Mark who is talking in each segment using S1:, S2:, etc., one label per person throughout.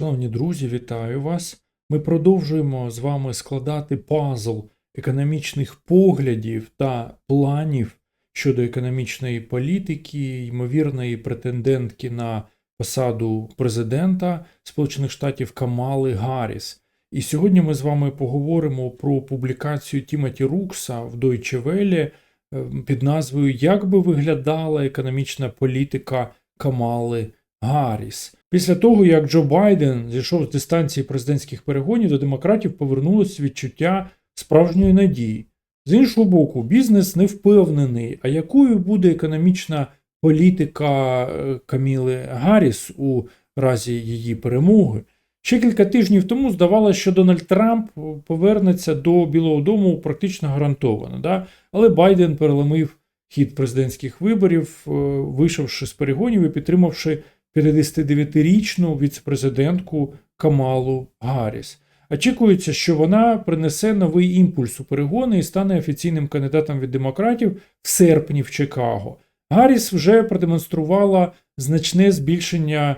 S1: Шановні друзі, вітаю вас. Ми продовжуємо з вами складати пазл економічних поглядів та планів щодо економічної політики, ймовірної претендентки на посаду президента Сполучених Штатів Камали Гарріс. І сьогодні ми з вами поговоримо про публікацію Тімоті Рукса в Deutsche Welle е, під назвою Як би виглядала економічна політика Камали Гарріс. Після того, як Джо Байден зійшов з дистанції президентських перегонів, до демократів повернулось відчуття справжньої надії. З іншого боку, бізнес не впевнений, а якою буде економічна політика е, Каміли Гарріс у разі її перемоги. Ще кілька тижнів тому здавалося, що Дональд Трамп повернеться до Білого Дому практично гарантовано. Да? Але Байден переломив хід президентських виборів, е, вийшовши з перегонів і підтримавши 59-річну віцепрезидентку Камалу Гарріс. Очікується, що вона принесе новий імпульс у перегони і стане офіційним кандидатом від демократів в серпні в Чикаго. Гарріс вже продемонструвала значне збільшення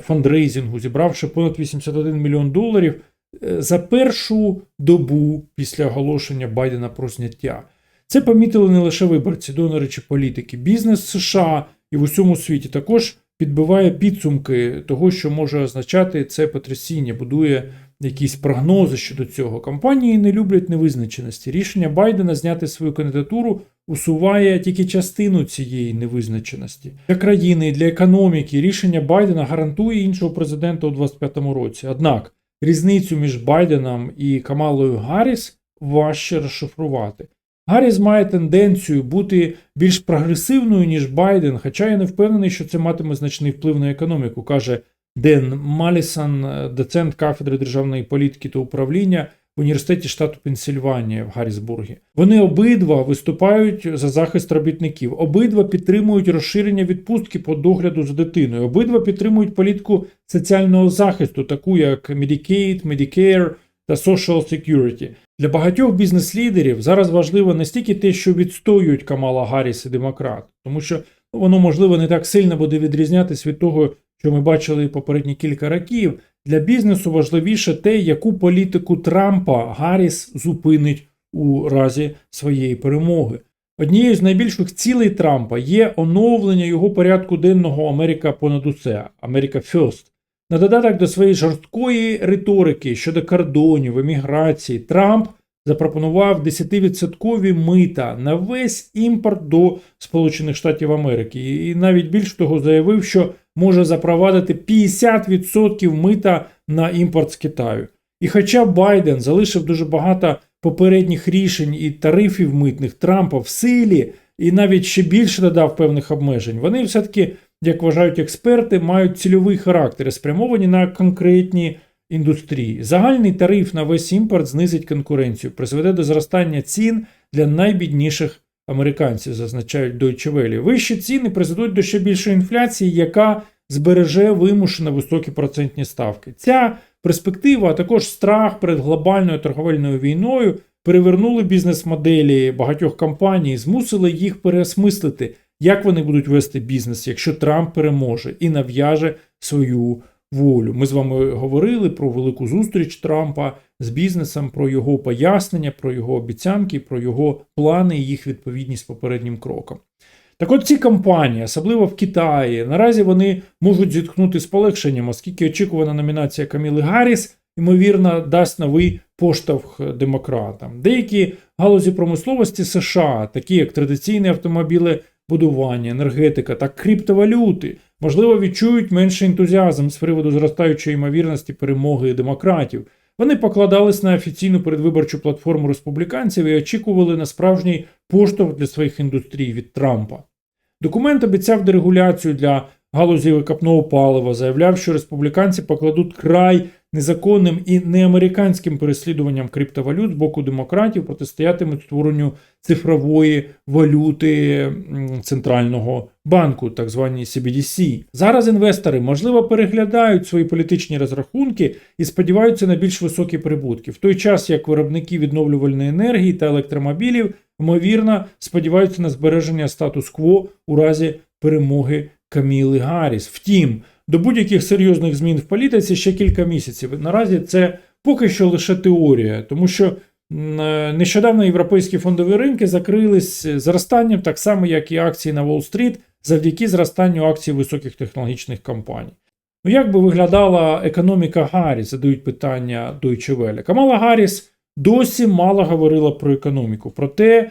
S1: фандрейзингу, зібравши понад 81 мільйон доларів е, за першу добу після оголошення Байдена про зняття. Це помітили не лише виборці, донори чи політики. Бізнес США і в усьому світі також підбиває підсумки того, що може означати це потрясіння, будує якісь прогнози щодо цього. Компанії не люблять невизначеності. Рішення Байдена зняти свою кандидатуру усуває тільки частину цієї невизначеності. Для країни для економіки рішення Байдена гарантує іншого президента у 2025 році. Однак різницю між Байденом і Камалою Гарріс важче розшифрувати. Гарріс має тенденцію бути більш прогресивною, ніж Байден, хоча я не впевнений, що це матиме значний вплив на економіку, каже Ден Малісон, доцент кафедри державної політики та управління в університеті штату Пенсільванія в Гаррісбургі. Вони обидва виступають за захист робітників, обидва підтримують розширення відпустки по догляду за дитиною, обидва підтримують політику соціального захисту, таку як Medicaid, Medicare та Social Security. Для багатьох бізнес-лідерів зараз важливо не стільки те, що відстоюють Камала Гарріс і демократ, тому що ну, воно можливо не так сильно буде відрізнятися від того, що ми бачили попередні кілька років. Для бізнесу важливіше те, яку політику Трампа Гарріс зупинить у разі своєї перемоги. Однією з найбільших цілей Трампа є оновлення його порядку денного Америка понад усе Америка First. На додаток до своєї жорсткої риторики щодо кордонів, еміграції, Трамп запропонував 10% мита на весь імпорт до Сполучених Штатів Америки. І навіть більш того заявив, що може запровадити 50% мита на імпорт з Китаю. І хоча Байден залишив дуже багато попередніх рішень і тарифів митних Трампа в силі, і навіть ще більше додав певних обмежень, вони все-таки, як вважають експерти, мають цільовий характер, спрямовані на конкретні індустрії. Загальний тариф на весь імпорт знизить конкуренцію, призведе до зростання цін для найбідніших американців, зазначають Deutsche Welle. Вищі ціни призведуть до ще більшої інфляції, яка збереже вимушено високі процентні ставки. Ця перспектива, а також страх перед глобальною торговельною війною перевернули бізнес-моделі багатьох компаній, змусили їх переосмислити, як вони будуть вести бізнес, якщо Трамп переможе і нав'яже свою волю. Ми з вами говорили про велику зустріч Трампа з бізнесом, про його пояснення, про його обіцянки, про його плани і їх відповідність попереднім крокам. Так от ці компанії, особливо в Китаї, наразі вони можуть зіткнути з полегшенням, оскільки очікувана номінація Каміли Гарріс, ймовірно, дасть новий поштовх демократам. Деякі галузі промисловості США, такі як традиційне автомобілебудування, енергетика та криптовалюти, можливо, відчують менший ентузіазм з приводу зростаючої ймовірності перемоги демократів. Вони покладались на офіційну передвиборчу платформу республіканців і очікували на справжній поштовх для своїх індустрій від Трампа. Документ обіцяв дерегуляцію для галузі викопного палива, заявляв, що республіканці покладуть край незаконним і неамериканським переслідуванням криптовалют з боку демократів, протистоятимуть створенню цифрової валюти центрального банку, так звані CBDC. Зараз інвестори, можливо, переглядають свої політичні розрахунки і сподіваються на більш високі прибутки, в той час як виробники відновлювальної енергії та електромобілів, ймовірно, сподіваються на збереження статус-кво у разі перемоги Каміли Гарріс. Втім, до будь-яких серйозних змін в політиці ще кілька місяців. Наразі це поки що лише теорія, тому що е, нещодавно європейські фондові ринки закрились зростанням, так само як і акції на Уолл-стріт, завдяки зростанню акцій високих технологічних компаній. Ну, як би виглядала економіка Гарріс, задають питання Deutsche Welle. Камала Гарріс досі мало говорила про економіку, про те,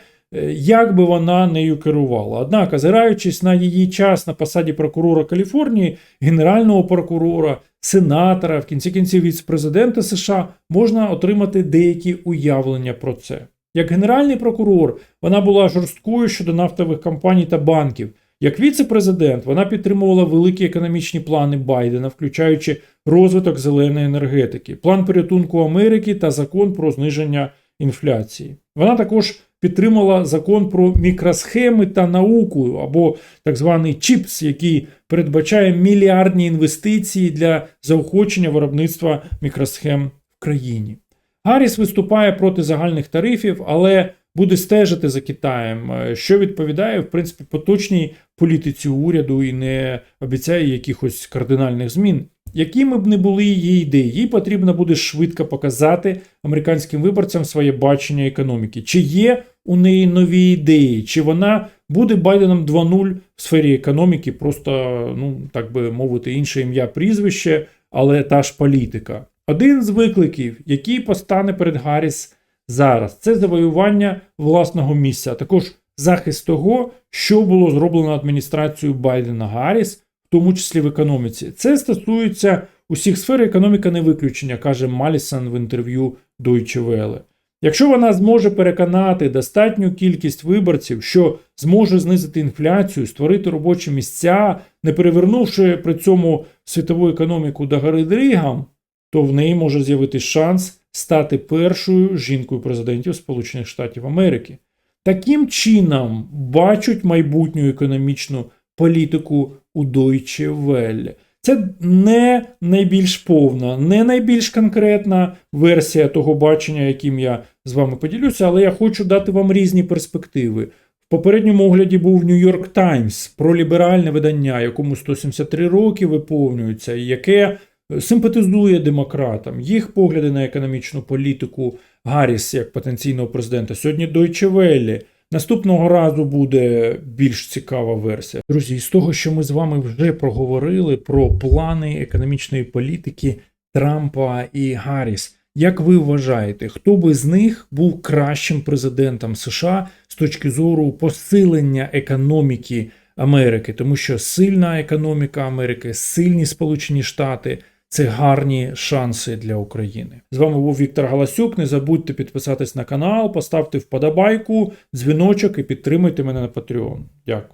S1: як би вона нею керувала. Однак, озираючись на її час на посаді прокурора Каліфорнії, генерального прокурора, сенатора, в кінці кінців віце-президента США, можна отримати деякі уявлення про це. Як генеральний прокурор, вона була жорсткою щодо нафтових компаній та банків. Як віце-президент вона підтримувала великі економічні плани Байдена, включаючи розвиток зеленої енергетики, план порятунку Америки та закон про зниження інфляції. Вона також підтримала закон про мікросхеми та науку або так званий ЧІПС, який передбачає мільярдні інвестиції для заохочення виробництва мікросхем в країні. Гарріс виступає проти загальних тарифів, але буде стежити за Китаєм, е, що відповідає в принципі поточній політиці уряду і не обіцяє якихось кардинальних змін. Якими б не були її ідеї, їй потрібно буде швидко показати американським виборцям своє бачення економіки. Чи є у неї нові ідеї, чи вона буде Байденом 2.0 в сфері економіки, просто, ну так би мовити, інше ім'я прізвище, але та ж політика. Один з викликів, який постане перед Гарріс зараз, це завоювання власного місця, а також захист того, що було зроблено адміністрацією Байдена Гарріс, тому числі в економіці. Це стосується усіх сфер економіка не виключення, каже Малісон в інтерв'ю Deutsche Welle. Якщо вона зможе переконати достатню кількість виборців, що зможе знизити інфляцію, створити робочі місця, не перевернувши при цьому світову економіку до гори дригам, то в неї може з'явитись шанс стати першою жінкою президентів Сполучених Штатів Америки. Таким чином бачать майбутню економічну політику у Deutsche Welle. Це не найбільш повна, не найбільш конкретна версія того бачення, яким я з вами поділюся, але я хочу дати вам різні перспективи. В попередньому огляді був New York Times про ліберальне видання, якому 173 роки виповнюється, і яке симпатизує демократам. Їх погляди на економічну політику Гарріс як потенційного президента. Сьогодні Deutsche Welle. Наступного разу буде більш цікава версія. Друзі, з того, що ми з вами вже проговорили про плани економічної політики Трампа і Гарріс. Як ви вважаєте, хто би з них був кращим президентом США з точки зору посилення економіки Америки? Тому що сильна економіка Америки, сильні Сполучені Штати це гарні шанси для України. З вами був Віктор Галасюк. Не забудьте підписатись на канал, поставте вподобайку, дзвіночок і підтримуйте мене на Patreon. Дякую.